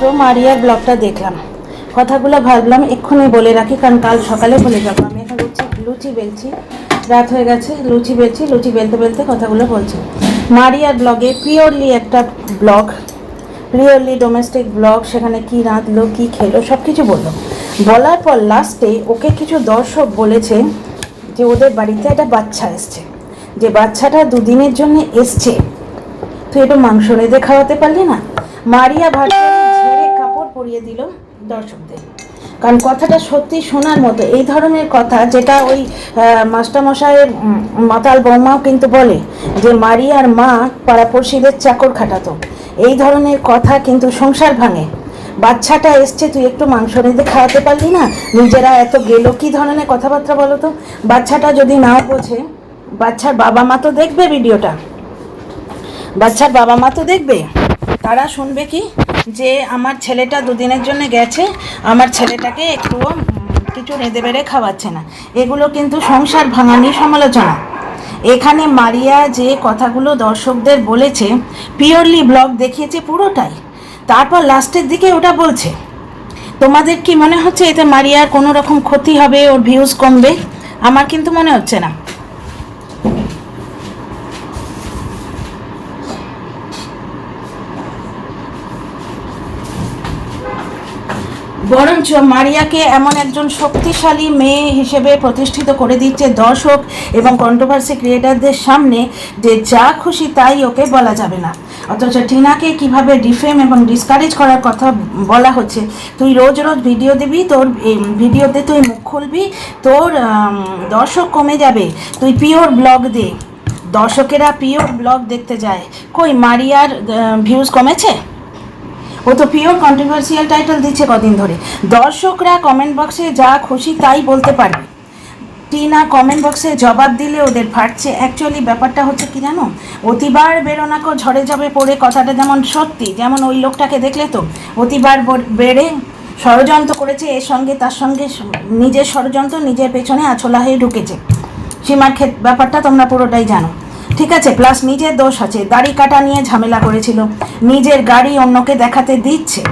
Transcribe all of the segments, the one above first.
তো মারিয়ার ব্লগটা দেখলাম। কথাগুলো ভাবলাম এক্ষুনি বলে রাখি, কারণ কাল সকালে বলে যাব। আমি এখন লুচি লুচি বেলছি। রাত হয়ে গেছে, লুচি বেলছি, লুচি বেলতে বেলতে কথাগুলো বলছি। মারিয়ার ব্লগে পিওরলি একটা ব্লগ পিওরলি ডোমেস্টিক ব্লগ, সেখানে কি রাঁধলো, কি খেলো সব কিছু বলল। বলার পর লাস্টে ওকে কিছু দর্শক বলেছে যে ওদের বাড়িতে একটা বাচ্চা এসছে। যে বাচ্চাটা দুদিনের জন্য এসছে। তুই একটু মাংস রেঁধে খাওয়াতে পারলি না? মারিয়া ভার্চুয়ালি পরিয়ে দিল দর্শকদের। কারণ কথাটা সত্যি শোনার মতো, এই ধরনের কথা যেটা ওই মাস্টারমশাইয়ের মাতাল বৌমাও কিন্তু বলে যে মারিয়ার মা পাড়াপড়শিদের চাকর খাটাতো। এই ধরনের কথা কিন্তু সংসার ভাঙে। বাচ্চাটা এসছে, তুই একটু মাংস রেঁধে খাওয়াতে পারলি না? নিজেরা এত গেল, কি ধরনের কথাবার্তা বলো তো? বাচ্চাটা যদি নাও বোঝে, বাচ্চার বাবা মা তো দেখবে ভিডিওটা। বাচ্চার বাবা মা তো দেখবে। তারা শুনবে কি? যে আমার ছেলেটা দুদিনের জন্য গেছে, আমার ছেলেটাকে একটু কিছু রেঁধে বেড়ে খাওয়াচ্ছে না। এগুলো কিন্তু সংসার ভাঙানি সমালোচনা। এখানে মারিয়া যে কথাগুলো দর্শকদের বলেছে পিওরলি ব্লগ দেখিয়েছে পুরোটাই। তারপর লাস্টের দিকে ওটা বলছে, তোমাদের কি মনে হচ্ছে এতে মারিয়ার কোনো রকম ক্ষতি হবে? ওর ভিউজ কমবে? আমার কিন্তু মনে হচ্ছে না। বরঞ্চ মারিয়াকে এমন একজন শক্তিশালী মেয়ে হিসেবে প্রতিষ্ঠিত করে দিচ্ছে দর্শক এবং কন্ট্রোভার্সি ক্রিয়েটারদের সামনে যে যা খুশি তাই ওকে বলা যাবে না। অথচ টিনাকে কীভাবে ডিফেম এবং ডিসকারেজ করার কথা বলা হচ্ছে, তুই রোজ রোজ ভিডিও দিবি, তোর ভিডিওতে তুই মুখ খুলবি, তোর দর্শক কমে যাবে, তুই পিওর ব্লগ দে। দর্শকেরা পিওর ব্লগ দেখতে যায়। কই মারিয়ার ভিউজ কমেছে? ও তো পিওর কন্ট্রোভার্সিয়াল টাইটেল দিচ্ছে কদিন ধরে। দর্শকরা কমেন্ট বক্সে যা খুশি তাই বলতে পারবে। টিনা কমেন্ট বক্সে জবাব দিলে ওদের ফাটছে। অ্যাকচুয়ালি ব্যাপারটা হচ্ছে কি জানো? অতিবার বেরোনাকো ঝড়ে যাবে পড়ে কথাটা যেমন সত্যি, যেমন ওই লোকটাকে দেখলে তো অতিবার বেড়ে ষড়যন্ত্র করেছে, এর সঙ্গে তার সঙ্গে নিজের ষড়যন্ত্র নিজের পেছনে আছলা হয়ে ঢুকেছে। সীমার ক্ষেত ব্যাপারটা তোমরা পুরোটাই জানো। ঠিক আছে প্লাস নিজের দোষ আছে। দাড়ি কাটা নিয়ে ঝামেলা করেছিল। নিজের গাড়ি অন্যকে দেখাতে দিচ্ছে।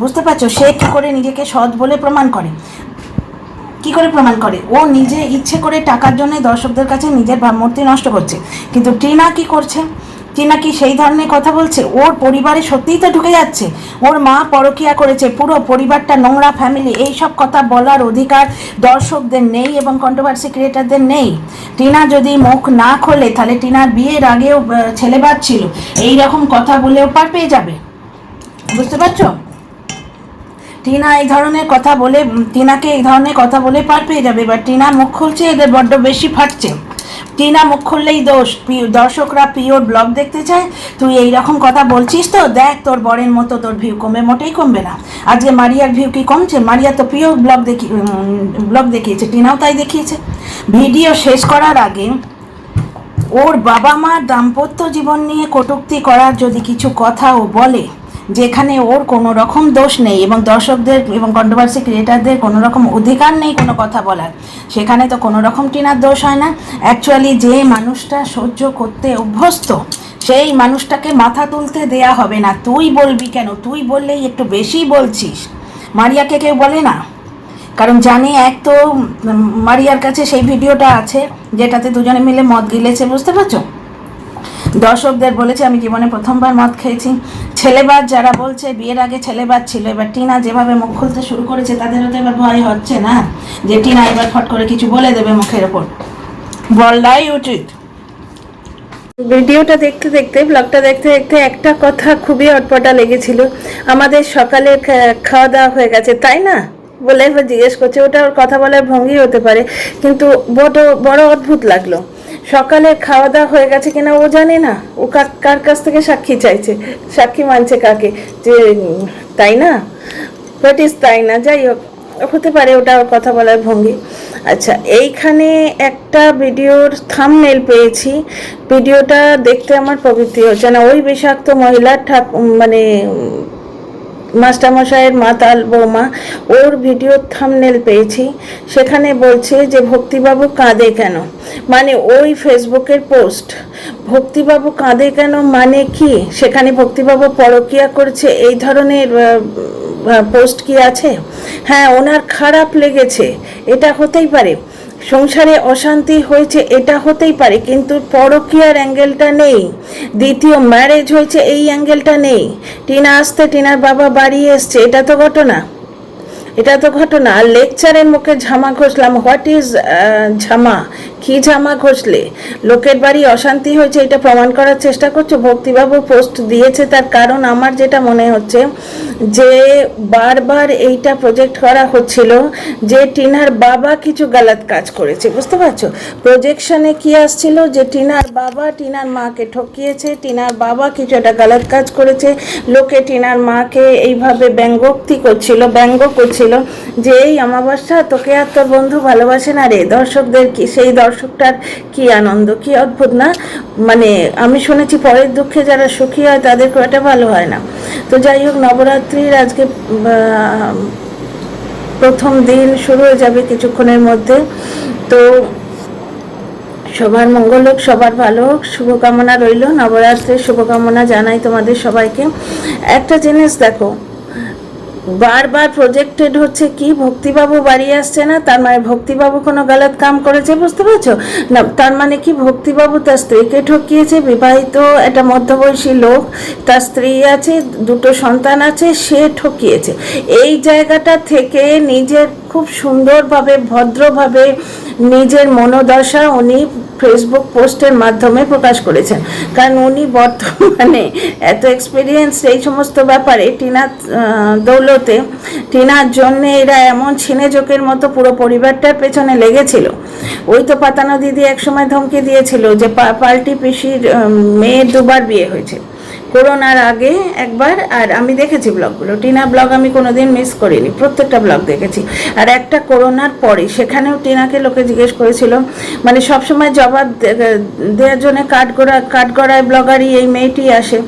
বুঝতে পারছ? সে কী করে নিজেকে সৎ বলে প্রমাণ করে? কি করে প্রমাণ করে? ও নিজে ইচ্ছে করে টাকার জন্য দর্শকদের কাছে নিজের ভাবমূর্তি নষ্ট করছে। কিন্তু টিনা কি করছে? টিনা কি সেই ধরনের কথা বলছে? ওর পরিবারে সত্যিই তো ঢুকে যাচ্ছে। ওর মা পরকিয়া করেছে, পুরো পরিবারটা, নোংরা ফ্যামিলি এই সব কথা বলার অধিকার দর্শকদের নেই এবং কন্ট্রোভার্সি ক্রিয়েটারদের নেই। টিনা যদি মুখ না খোলে, তাহলে টিনার বিয়ের আগেও ছেলে ছিল এই রকম কথা বলেও পার পেয়ে যাবে। বুঝতে পারছ? টিনা এই ধরনের কথা বলে টিনাকে এই ধরনের কথা বলে পার পেয়ে যাবে, এবার টিনা মুখ খুলছে, এদের বড্ড বেশি ফাটছে। টিনা মুখ খুললেই দোষ। দর্শকরা পিওর ব্লগ দেখতে চায়, তুই এই রকম কথা বলছিস তো, দেখ তোর বরের মতো তোর ভিউ কমে মোটেই কমবে না। আজকে মারিয়ার ভিউ কি কমছে? মারিয়া তো পিওর ব্লগ দেখি ব্লগ দেখিয়েছে, টিনাও তাই দেখিয়েছে। ভিডিও শেষ করার আগে ওর বাবা মার দাম্পত্য জীবন নিয়ে কটূক্তি করার যদি কিছু কথা ও বলে যেখানে ওর কোনো রকম দোষ নেই এবং দর্শকদের এবং কন্ট্রোভার্সি ক্রিয়েটারদের কোনো রকম অধিকার নেই কোনো কথা বলার। সেখানে তো কোনো রকম টিনার দোষ হয় না। অ্যাকচুয়ালি যে মানুষটা সহ্য করতে অভ্যস্ত, সেই মানুষটাকে মাথা তুলতে দেয়া হবে না। তুই বলবি কেন? তুই বললেই একটু বেশি বলছিস। মারিয়াকে কেউ বলে না। কারণ জানি এক তো মারিয়ার কাছে সেই ভিডিওটা আছে, যেটাতে দুজনে মিলে মদ গিলেছে, বুঝতে পারছ? দর্শকদের বলেছে, আমি জীবনে প্রথমবার মদ খেয়েছি। ছেলেবার যারা বলছে, বিয়ের আগে ছেলেবার ছিল, এবার টিনা যেভাবে মুখ খুলতে শুরু করেছে, তাদেরও তো এবার ভয় হচ্ছে না? যে টিনা এবার ফট করে কিছু বলে দেবে মুখের ওপর। বললাই উচিত। ভিডিওটা দেখতে দেখতে ব্লগটা দেখতে দেখতে একটা কথা খুবই অটপটা লেগেছিল। আমাদের সকালে খাওয়া দাওয়া হয়ে গেছে, তাই না? বলে জিজ্ঞেস করছে, ওটা ওর কথা বলার ভঙ্গি হতে পারে, কিন্তু বড় বড় অদ্ভুত লাগল। সকালে খাওয়া দাওয়া হয়ে গেছে কিনা ও জানে না। ও কার কাছ থেকে সাক্ষী চাইছে? সাক্ষী মানছে কাকে? যে, তাই না? বাট ইস তাই না? যাই হোক, হতে পারে ওটা কথা বলার ভঙ্গি। আচ্ছা এইখানে একটা ভিডিওর থামনেল পেয়েছি। ভিডিওটা দেখতে আমার প্রবৃত্তি হচ্ছে না। ওই বিষাক্ত মহিলার ঠাক মানে মাস্টারমশাইয়ের মাতাল বৌমা, ওর ভিডিও থামনেল পেয়েছি। সেখানে বলছে যে, ভক্তিবাবু কাঁদে কেন? মানে ওই ফেসবুকের পোস্ট। ভক্তিবাবু কাঁদে কেন মানে কি? সেখানে ভক্তিবাবু পরকিয়া করছে, এই ধরনের পোস্ট কি আছে? হ্যাঁ ওনার খারাপ লেগেছে। এটা হতেই পারে। সংসারে অশান্তি হয়েছে, এটা হতেই পারে, কিন্তু পরকীয়ার অ্যাঙ্গেলটা নেই। দ্বিতীয় ম্যারেজ হয়েছে, এই অ্যাঙ্গেলটা নেই। টিনা আসতে, টিনার বাবা বাড়ি এসছে, এটা তো ঘটনা। এটা তো ঘটনা। আর লেকচারের মুখে ঝামা ঘষলাম হোয়াট ইজ ঝামা? কি ঝামা ঘষলে? লোকের বাড়ি অশান্তি হয়েছে, এটা প্রমাণ করার চেষ্টা করছ। ভক্তিবাবু পোস্ট দিয়েছে তার কারণ আমার যেটা মনে হচ্ছে যে বারবার এইটা প্রজেক্ট করা হচ্ছিল যে টিনার বাবা কিছু গালাত কাজ করেছে, বুঝতে পারছ? প্রজেকশনে কি আসছিল যে টিনার বাবা টিনার মাকে ঠকিয়েছে, টিনার বাবা কিছু একটা গালাত কাজ করেছে, লোকে টিনার মাকে এইভাবে ব্যঙ্গোক্তি করছিল, ব্যঙ্গ করছিল যে, এই অমাবস্যা, তোকে আর তোর বন্ধু ভালোবাসে না রে, দর্শকদের কি সেই দর্শকটার কি আনন্দ, কি অদ্ভুত না? মানে আমি শুনেছি পরের দুঃখে যারা সুখী হয় তাদের খুব একটা ভালো হয় না। তো যাই হোক, নবরাত্রির আজকে প্রথম দিন শুরু হয়ে যাবে কিছুক্ষণের মধ্যে। তো সবার মঙ্গল হোক, সবার ভালো হোক, শুভকামনা রইল। নবরাত্রির শুভকামনা জানাই তোমাদের সবাইকে। একটা জিনিস দেখো বারবার প্রজেক্টেড হচ্ছে কি, ভক্তিবাবু বাড়ি আসছে না, তার মানে ভক্তিবাবু কোনো গলত কাম করেছে বুঝতে পারছ? না, তার মানে কি, ভক্তিবাবু তার স্ত্রীকে ঠকিয়েছে, বিবাহিত একটা মধ্যবয়সী লোক, তার স্ত্রী আছে, দুটো সন্তান আছে, সে ঠকিয়েছে। এই জায়গাটা থেকে নিজের খুব সুন্দরভাবে, ভদ্রভাবে নিজের মনোদশা উনি ফেসবুক পোস্টের মাধ্যমে প্রকাশ করেছেন। কারণ উনি বর্তমানে এত এক্সপিরিয়েন্স এই সমস্ত ব্যাপারে, টিনা দৌলতে, টিনার জন্য এরা এমন ছিনে জোকের মতো পুরো পরিবারটার পেছনে লেগেছিল। ওই তো পাতানো দিদি একসময় ধমকে দিয়েছিল যে পাল্টি পিসির মেয়ের দুবার বিয়ে হয়েছে। করোনার আগে একবার, আর আমি দেখেছি ব্লগগুলো। টিনা ব্লগ আমি কোনোদিন মিস করিনি, প্রত্যেকটা ব্লগ দেখেছি। আর একটা করোনার পরে সেখানেও টিনাকে লোকে জিজ্ঞেস করেছিল মানে সবসময় জবাব দেওয়ার জন্য কাঠগড়া, কাঠগড়ায় ব্লগারই এই মেয়েটি আসে।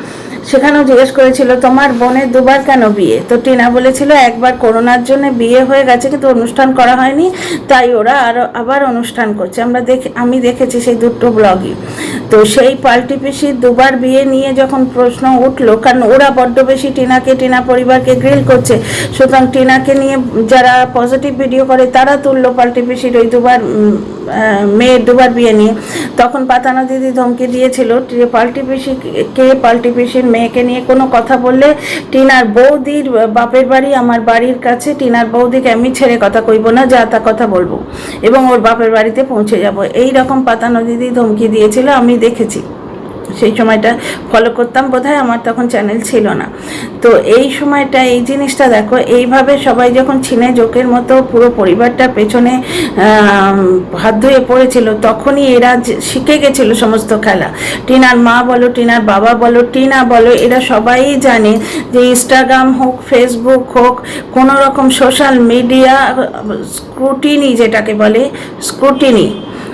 সেখানেও জিজ্ঞেস করেছিল, তোমার বোনের দুবার কেন বিয়ে? তো টিনা বলেছিল, একবার করোনার জন্য বিয়ে হয়ে গেছে, কিন্তু অনুষ্ঠান করা হয়নি, তাই ওরা আরও আবার অনুষ্ঠান করছে। আমরা দেখে, আমি দেখেছি সেই দুটো ব্লগই তো সেই পাল্টি পিসির দুবার বিয়ে নিয়ে যখন প্রশ্ন উঠল, কারণ ওরা বড্ড বেশি টিনাকে, টিনা পরিবারকে গ্রিল করছে, সুতরাং টিনাকে নিয়ে যারা পজিটিভ ভিডিও করে, তারা তুললো পাল্টি পিসির ওই দুবার মেয়ের দুবার বিয়ে নিয়ে। তখন পাতানো দিদি ধমকি দিয়েছিল পাল্টি পিসি কে পাল্টি পিসির মেয়েকে নিয়ে কোনো কথা বললে টিনার বৌদির বাপের বাড়ি, আমার বাড়ির কাছে, টিনার বৌদিকে আমি ছেড়ে কথা কইব না, যা তা কথা বলব এবং ওর বাপের বাড়িতে পৌঁছে যাব। এই রকম পাতানো দিদি ধমকি দিয়েছিল, আমি দেখেছি। সেই সময়টা ফলো করতাম। বোধহয় আমার তখন চ্যানেল ছিল না। তো এই সময়টা, এই জিনিসটা দেখো, এইভাবে সবাই যখন ছিনে জোকের মতো পুরো পরিবারটা পেছনে হাত ধুয়ে পড়েছিল, তখনই এরা শিখে গেছিল সমস্ত খেলা। টিনার মা বলো, টিনার বাবা বলো, টিনা বলো, এরা সবাই জানে যে ইনস্টাগ্রাম হোক ফেসবুক হোক কোনো রকম সোশ্যাল মিডিয়া স্ক্রুটিনি যেটাকে বলে স্ক্রুটিনি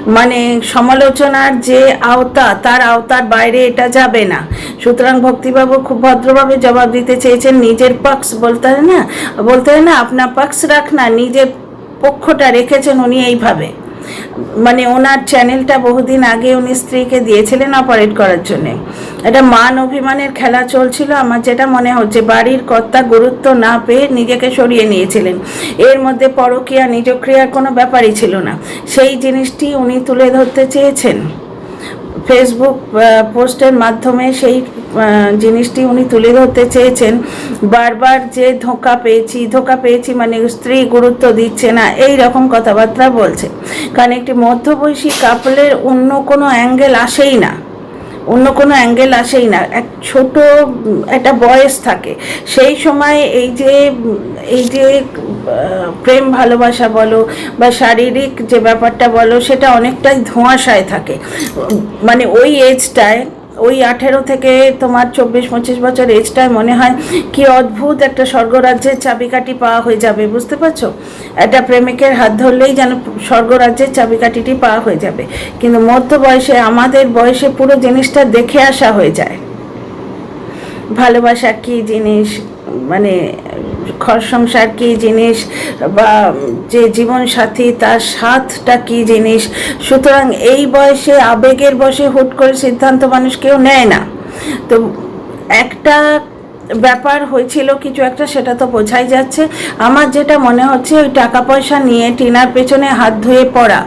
মানে সমালোচনার যে আওতা, তার আওতার বাইরে এটা যাবে না। সুতরাং ভক্তিবাবু খুব ভদ্রভাবে জবাব দিতে চেয়েছেন, নিজের পক্ষ বলতে হয় না, বলতে হয় না, আপনার পক্ষ রাখ না, নিজের পক্ষটা রেখেছেন উনি এইভাবে। মানে ওনার চ্যানেলটা বহুদিন আগে উনি স্ত্রীকে দিয়েছিলেন অপারেট করার জন্যে। এটা মান অভিমানের খেলা চলছিল। আমার যেটা মনে হচ্ছে, বাড়ির কর্তা গুরুত্ব না পেয়ে নিজেকে সরিয়ে নিয়েছিলেন। এর মধ্যে পরকীয়া, নিজক্রিয়ার কোনো ব্যাপারই ছিল না। সেই জিনিসটি উনি তুলে ধরতে চেয়েছেন। ফেসবুক পোস্টের মাধ্যমে সেই জিনিসটি উনি তুলে ধরতে চেয়েছেন। বারবার যে ধোকা পেয়েছি ধোকা পেয়েছি মানে স্ত্রী গুরুত্ব দিচ্ছে না, এই রকম কথাবার্তা বলছে। কারণ একটি মধ্যবয়সী কাপলের অন্য কোনো অ্যাঙ্গেল আসেই না। অন্য কোনো অ্যাঙ্গেল আসেই না। এক ছোট, একটা বয়স থাকে। সেই সময় এই যে এই যে প্রেম ভালোবাসা বলো বা শারীরিক যে ব্যাপারটা বলো, সেটা অনেকটাই ধোঁয়াশায় থাকে। মানে ওই এজটায় ওই আঠেরো থেকে তোমার চব্বিশ, পঁচিশ বছর এজটায় মনে হয় কি অদ্ভুত একটা স্বর্গরাজ্যের চাবিকাঠি পাওয়া হয়ে যাবে, বুঝতে পারছ? একটা প্রেমিকের হাত ধরলেই যেন স্বর্গরাজ্যের চাবিকাঠিটি পাওয়া হয়ে যাবে। কিন্তু মধ্য বয়সে, আমাদের বয়সে পুরো জিনিসটা দেখে আসা হয়ে যায়। ভালোবাসা কি জিনিস? মানে ঘর সংসার কী জিনিস বা যে জীবনসাথী, তার সাথটা কী জিনিস? সুতরাং এই বয়সে, আবেগের বসে হুট করে সিদ্ধান্ত মানুষ কেউ নেয় না। তো একটা ব্যাপার হয়েছিল কিছু একটা, সেটা তো বোঝাই যাচ্ছে। আমার যেটা মনে হচ্ছে, ওই টাকা পয়সা নিয়ে টিনার পেছনে হাত ধুয়ে পড়া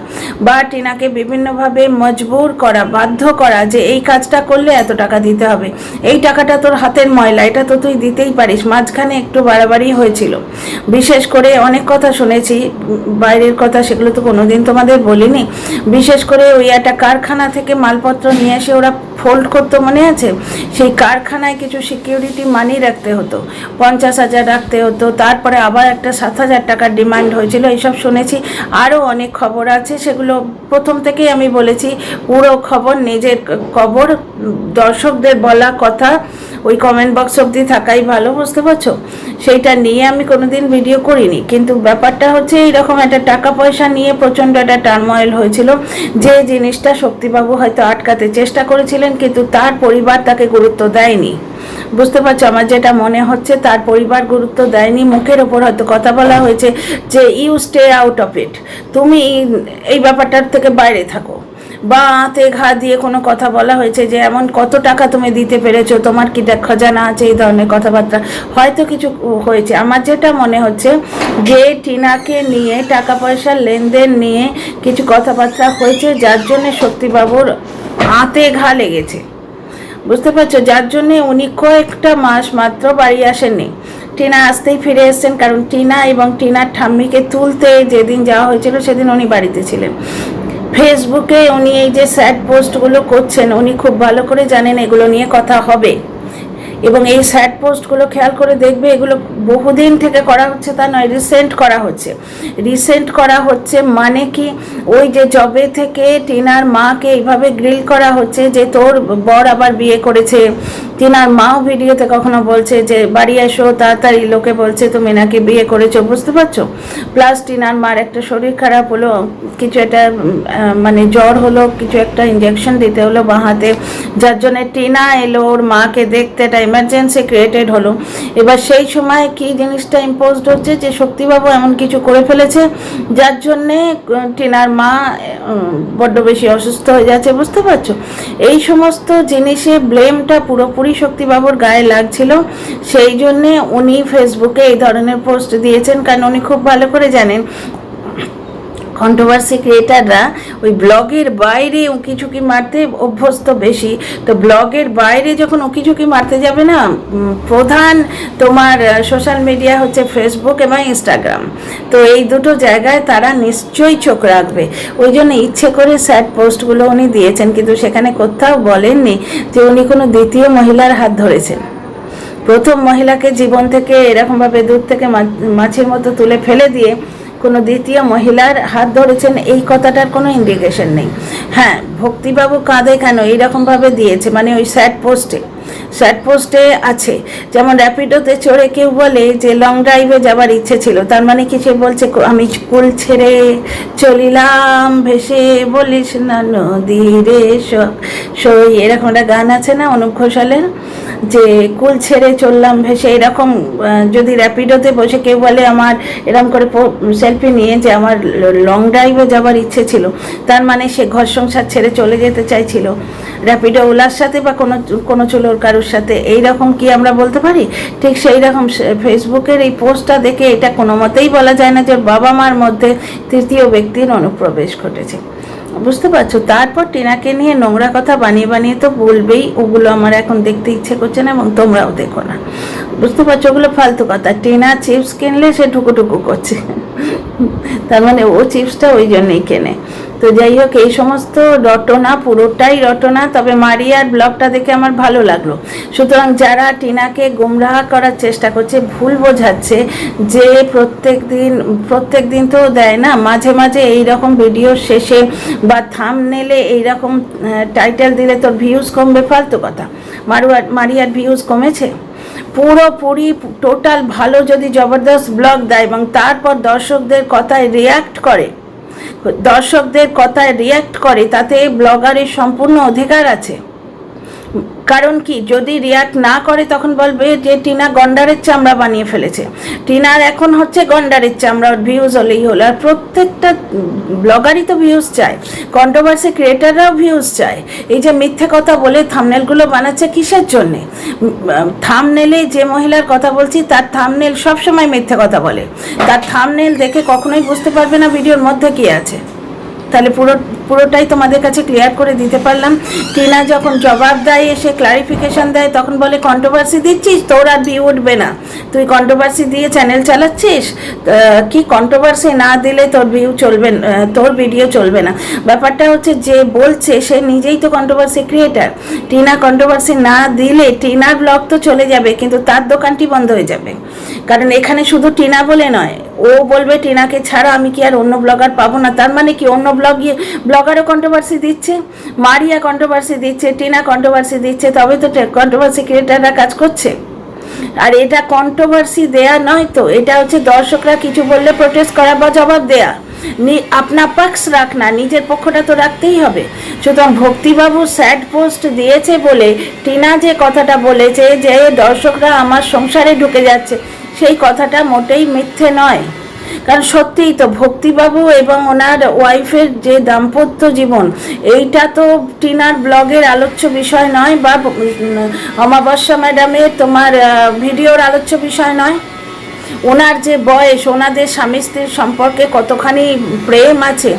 বা টিনাকে বিভিন্নভাবে মজবুর করা, বাধ্য করা যে এই কাজটা করলে এত টাকা দিতে হবে। এই টাকাটা তোর হাতের ময়লা, এটা তো তুই দিতেই পারিস। মাঝখানে একটু বাড়াবাড়ি হয়েছিল। বিশেষ করে অনেক কথা শুনেছি, বাইরের কথা সেগুলো তো কোনোদিন তোমাদের বলিনি। বিশেষ করে ওই একটা কারখানা থেকে মালপত্র নিয়ে এসে ওরা ফোল্ড করতো মনে আছে? সেই কারখানায় কিছু সিকিউরিটি মানি রাখতে হতো। পঞ্চাশ হাজার রাখতে হতো, তারপরে আবার একটা সাত হাজার টাকার ডিমান্ড হয়েছিল। এইসব শুনেছি। আরও অনেক খবর আছে, সেগুলো প্রথম থেকেই আমি বলেছি। পুরো খবর, নিজের খবর, দর্শকদের বলা কথা ওই কমেন্ট বক্স অবধি থাকাই ভালো, বুঝতে পারছ? সেইটা নিয়ে আমি কোনোদিন ভিডিও করিনি। কিন্তু ব্যাপারটা হচ্ছে এইরকম একটা টাকা পয়সা নিয়ে প্রচণ্ড একটা টার্ময়েল হয়েছিল। যে জিনিসটা শক্তিবাবু হয়তো আটকাতে চেষ্টা করেছিলেন, কিন্তু তার পরিবার তাকে গুরুত্ব দেয়নি। বুঝতে পারছ? আমার যেটা মনে হচ্ছে, তার পরিবার গুরুত্ব দেয়নি। মুখের ওপর হয়তো কথা বলা হয়েছে যে you stay out of it তুমি এই ব্যাপারটার থেকে বাইরে থাকো। বা হাতে ঘা দিয়ে কোনো কথা বলা হয়েছে যে এমন কত টাকা তুমি দিতে পেরেছ? তোমার কি দেখ- খজানা আছে এই ধরনের কথাবার্তা? হয়তো কিছু হয়েছে। আমার যেটা মনে হচ্ছে যে টিনাকে নিয়ে টাকা পয়সার লেনদেন নিয়ে কিছু কথাবার্তা হয়েছে, যার জন্য শক্তিবাবুর হাতে ঘা লেগেছে। বুঝতে পারছ? যার জন্যে উনি কয়েকটা মাস মাত্র বাড়ি আসেননি। টিনা আসতেই ফিরে এসেছেন, কারণ টিনা এবং টিনার ঠাম্মিকে তুলতে যেদিন যাওয়া হয়েছিল, সেদিন উনি বাড়িতে ছিলেন। ফেসবুকে উনি এই যে স্যাড পোস্টগুলো করছেন, উনি খুব ভালো করে জানেন এগুলো নিয়ে কথা হবে। এবং এই স্যাড পোস্টগুলো খেয়াল করে দেখবে, এগুলো বহুদিন থেকে করা হচ্ছে তা নয় রিসেন্ট করা হচ্ছে। রিসেন্ট করা হচ্ছে মানে কি? ওই যে জবে থেকে টিনার মাকে এইভাবে গ্রিল করা হচ্ছে যে তোর বর আবার বিয়ে করেছে। টিনার মাও ভিডিওতে কখনো বলছে যে, বাড়ি এসো, তাড়াতাড়ি। লোকে বলছে, তুমি নাকি বিয়ে করেছ, বুঝতে পারছ? প্লাস টিনার মার একটা শরীর খারাপ হলো, কিছু একটা মানে জ্বর হলো, কিছু একটা ইঞ্জেকশন দিতে হলো বাঁ হাতে। যার জন্য টিনা এলো, ওর মাকে দেখতে এটা এমার্জেন্সি ক্রিয়েটেড হলো। এবার সেই সময় কি জিনিসটা ইম্পোজড হচ্ছে যে শক্তিবাবু এমন কিছু করে ফেলেছে, যার জন্যে টিনার মা বড্ড বেশি অসুস্থ হয়ে যাচ্ছে, বুঝতে পারছ? এই সমস্ত জিনিসে ব্লেমটা পুরোপুরি শক্তিবাবুর গায়ে লাগছিল, সেই জন্যে উনি ফেসবুকে এই ধরনের পোস্ট দিয়েছেন, কারণ উনি খুব ভালো করে জানেন কন্ট্রোভার্সি ক্রিয়েটাররা ওই ব্লগের বাইরে উঁকি ঝুঁকি মারতে অভ্যস্ত বেশি। তো ব্লগের বাইরে যখন উঁকি ঝুঁকি মারতে যাবে না প্রধান তোমার সোশ্যাল মিডিয়া হচ্ছে ফেসবুক এবং ইনস্টাগ্রাম তো এই দুটো জায়গায় তারা নিশ্চয়ই চোখ রাখবে। ওই জন্য ইচ্ছে করে স্যাড পোস্টগুলো উনি দিয়েছেন, কিন্তু সেখানে কোথাও বলেননি যে উনি কোনো দ্বিতীয় মহিলার হাত ধরেছেন। প্রথম মহিলাকে জীবন থেকে এরকমভাবে দূর থেকে মাছের মতো তুলে ফেলে দিয়ে কোনো দ্বিতীয় মহিলার হাত ধরেছেন, এই কথাটার কোনো ইন্ডিকেশন নেই। হ্যাঁ ভক্তিবাবু কাঁদে কেন? এইরকমভাবে দিয়েছে মানে ওই স্যাড পোস্টে স্যাড পোস্টে আছে, যেমন র্যাপিডোতে চড়ে কেউ বলে যে লং ড্রাইভে যাবার ইচ্ছে ছিল, তার মানে কি সে বলছে, আমি স্কুল ছেড়ে চলিলাম, ভেসে বলিস না নদী রে স- সই। এরকম একটা গান আছে না, অনুপ ঘোষালের? যে কুল ছেড়ে চললাম, ভেসে এরকম যদি র্যাপিডোতে বসে কেউ বলে আমার এরকম করে সেলফি নিয়ে যে আমার লং ড্রাইভে যাবার ইচ্ছে ছিল, তার মানে সে ঘর সংসার ছেড়ে চলে যেতে চাইছিল। র্যাপিডো ওলার সাথে বা কোনো কোনো চলোর কারোর সাথে এই রকম কি আমরা বলতে পারি? ঠিক সেই রকম ফেসবুকের এই পোস্টটা দেখে এটা কোনো মতেই বলা যায় না যে বাবা মার মধ্যে তৃতীয় ব্যক্তির অনুপ্রবেশ ঘটেছে। বুঝতে পারছ? তারপর টিনাকে নিয়ে নোংরা কথা বানিয়ে বানিয়ে তো বলবেই, ওগুলো আমার এখন দেখতে ইচ্ছে করছে না এবং তোমরাও দেখো না। বুঝতে পারছ? ওগুলো ফালতু কথা। টিনা চিপস কিনলে সে ঢুকুটুকু করছে। তার মানে ও চিপসটা ওই জন্যই কেনে। তো যাই হোক, এই সমস্ত রটনা, পুরোটাই রটনা, তবে মারিয়ার ব্লগটা দেখে আমার ভালো লাগল। সুতরাং যারা টিনাকে গুমরাহ করার চেষ্টা করছে, ভুল বোঝাচ্ছে যে প্রত্যেক দিন প্রত্যেক দিন তো দেয় না, মাঝে মাঝে এই রকম ভিডিও শেষে বা থাম নেলে এইরকম টাইটেল দিলে তোর ভিউজ কমবে, ফালতু কথা। মারুয়ার মারিয়ার ভিউজ কমেছে? পুরোপুরি টোটাল ভালো যদি জবরদস্ত ব্লগ দেয় এবং তারপর দর্শকদের কথায় রিয়াক্ট করে দর্শকদের কথায় রিয়্যাক্ট করে তাতে ব্লগারের সম্পূর্ণ অধিকার আছে। কারণ কি, যদি রিয়াক্ট না করে তখন বলবে যে টিনা গন্ডারের চামড়া বানিয়ে ফেলেছে। টিনার এখন হচ্ছে গন্ডারের চামড়া ভিউজ হলেই হলো। আর প্রত্যেকটা ব্লগারই তো ভিউজ চায় কন্ট্রোভার্সি ক্রিয়েটাররাও ভিউজ চায়। এই যে মিথ্যে কথা বলে থামনেলগুলো বানাচ্ছে কিসের জন্যে? থামনেলে যে মহিলার কথা বলছি, তার থামনেল সবসময় মিথ্যে কথা বলে। তার থামনেল দেখে কখনোই বুঝতে পারবে না ভিডিওর মধ্যে কি আছে। তাহলে পুরো পুরোটাই তোমাদের কাছে ক্লিয়ার করে দিতে পারলাম। টিনা যখন জবাব দেয় এসে ক্লারিফিকেশন দেয়, তখন বলে কন্ট্রোভার্সি দিচ্ছিস? তোর আর ভিউ উঠবে না। তুই কন্ট্রোভার্সি দিয়ে চ্যানেল চালাচ্ছিস? কি কন্ট্রোভার্সি না দিলে তোর ভিউ চলবে তোর ভিডিও চলবে না। ব্যাপারটা হচ্ছে, যে বলছে, সে নিজেই তো কন্ট্রোভার্সি ক্রিয়েটার টিনা কন্ট্রোভার্সি না দিলে টিনার ব্লগ তো চলে যাবে, কিন্তু তার দোকানটি বন্ধ হয়ে যাবে। কারণ এখানে শুধু টিনা বলে নয়, ও বলবে, টিনাকে ছাড়া আমি কি আর অন্য ব্লগার পাবো না? তার মানে কি, অন্য ব্লগ ব্লগারও কন্ট্রোভার্সি দিচ্ছে, মারিয়া কন্ট্রোভার্সি দিচ্ছে, টিনা কন্ট্রোভার্সি দিচ্ছে, তবে তো কন্ট্রোভার্সি ক্রিয়েটাররা কাজ করছে। আর এটা কন্ট্রোভার্সি দেয়া নয় তো, এটা হচ্ছে দর্শকরা কিছু বললে প্রোটেস্ট করা বা জবাব দেয়া। আপনা পাক্স রাখ না, নিজের পক্ষটা তো রাখতেই হবে। সুতরাং ভক্তিবাবু স্যাড পোস্ট দিয়েছে বলে, টিনা যে কথাটা বলেছে যে, দর্শকরা আমার সংসারে ঢুকে যাচ্ছে, সেই কথাটা মোটেই মিথ্যে নয়। কারণ সত্যিই তো ভক্তিবাবু এবং ওনার ওয়াইফের যে দাম্পত্য জীবন, এইটা তো টিনার ব্লগের আলোচ্য বিষয় নয় বা অমাবস্যা ম্যাডামের তোমার ভিডিওর আলোচ্য বিষয় নয়। ওনার যে বয়স, ওনাদের স্বামী স্ত্রীর সম্পর্কে কতখানি প্রেম আছে,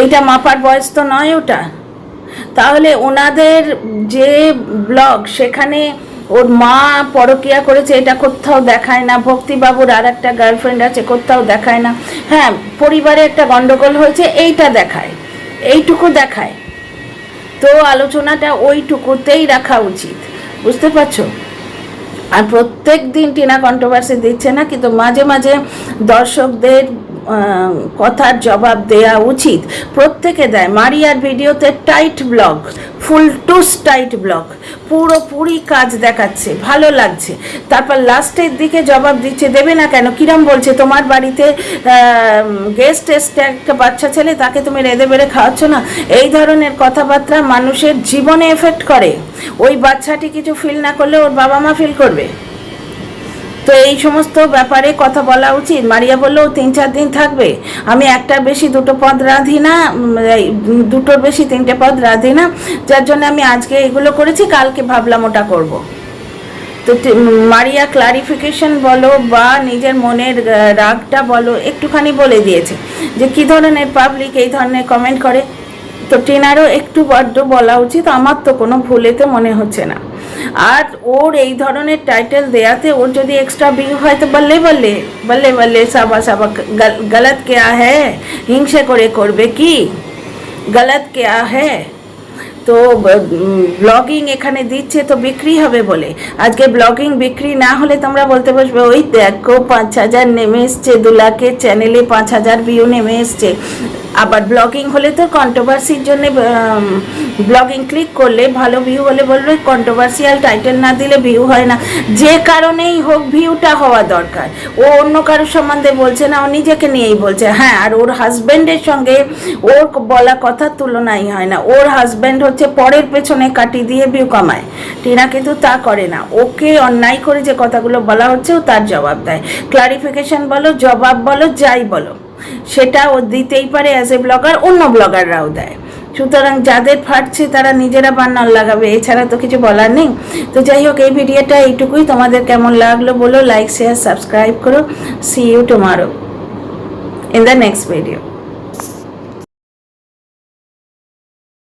এইটা মাপার বয়স তো নয় ওটা। তাহলে ওনাদের যে ব্লগ, সেখানে ওর মা পরকিয়া করেছে, এটা কোথাও দেখায় না। ভক্তিবাবুর আর একটা গার্লফ্রেন্ড আছে, কোথাও দেখায় না। হ্যাঁ পরিবারে একটা গন্ডগোল হয়েছে, এইটা দেখায়, এইটুকু দেখায়। তো আলোচনাটা ওইটুকুতেই রাখা উচিত, বুঝতে পারছ? আর প্রত্যেক দিন টিনা কন্ট্রোভার্সি দিচ্ছে না, কিন্তু মাঝে মাঝে দর্শকদের কথার জবাব দেয়া উচিত। প্রত্যেকে দেয়, মারিয়ার ভিডিওতে টাইট ব্লগ, ফুল টুস টাইট ব্লগ পুরোপুরি কাজ দেখাচ্ছে, ভালো লাগছে। তারপর লাস্টের দিকে জবাব দিচ্ছে, দেবে না কেন? কিরম বলছে, তোমার বাড়িতে গেস্ট এসছে একটা বাচ্চা ছেলে, তাকে তুমি রেঁধে বেড়ে খাওয়াচ্ছ না? এই ধরনের কথাবার্তা মানুষের জীবনে এফেক্ট করে। ওই বাচ্চাটি কিছু ফিল না করলে ওর বাবা মা ফিল করবে। তো এই সমস্ত ব্যাপারে কথা বলা উচিত। মারিয়া বলল তিন চার দিন থাকবে। আমি একটার বেশি দুটো পদ রাঁধি না দুটোর বেশি তিনটে পদ রাঁধি না। যার জন্য আমি আজকে এগুলো করেছি, কালকে ভাবলাম ওটা করব। তো মারিয়া ক্লারিফিকেশন বলো বা নিজের মনের রাগটা বলো, একটুখানি বলে দিয়েছে যে, কি ধরনের পাবলিক এই ধরনের কমেন্ট করে? তো টিনারও একটু বড্ড বলা উচিত, আমার তো কোনো ভুলেতে মনে হচ্ছে না। আর ওর এই ধরনের টাইটেল দেয়াতে ওর যদি এক্সট্রা ভিউ হয় তো বললে বললে বললে বললে সাবা সাবা গলত কেয়া হ্যাঁ? হিংসে করে করবে কি? গলত কেয়া হ্যাঁ? তো ব্লগিং এখানে দিচ্ছে তো বিক্রি হবে বলে। আজকে ব্লগিং বিক্রি না হলে তোমরা বলতে বসবে, ওই দেখো, পাঁচ হাজার নেমে এসছে দু লাখের চ্যানেলে পাঁচ হাজার ভিউ নেমে এসছে। আবার ব্লগিং হলে তো কন্ট্রোভার্সির জন্য ব্লগিং ক্লিক করলে ভালো ভিউ হলে বলবে কন্ট্রোভার্সিয়াল টাইটেল না দিলে ভিউ হয় না। যে কারণেই হোক ভিউটা হওয়া দরকার। ও অন্য কারোর সম্বন্ধে বলছে না, ও নিজেকে নিয়েই বলছে। হ্যাঁ আর ওর হাজব্যান্ডের সঙ্গে ওর বলা কথার তুলনাই হয় না। ওর হাজব্যান্ড হচ্ছে পরের পেছনে কাটি দিয়ে ভিউ কামায়। টিনা কিন্তু তা করে না। ওকে অন্যায় করে যে কথাগুলো বলা হচ্ছে, ও তার জবাব দেয়। ক্লারিফিকেশন বলো, জবাব বলো, যাই বলো। সেটা ও দিতেই পারে অ্যাজ এ ব্লগার অন্য ব্লগাররাও দেয়। সুতরাং যাদের ফাটছে তারা নিজেরা বান্নার লাগাবে, এছাড়া তো কিছু বলার নেই। তো যাই হোক, এই ভিডিওটা এইটুকুই। তোমাদের কেমন লাগল বলো লাইক শেয়ার সাবস্ক্রাইব করো। See you tomorrow in the next video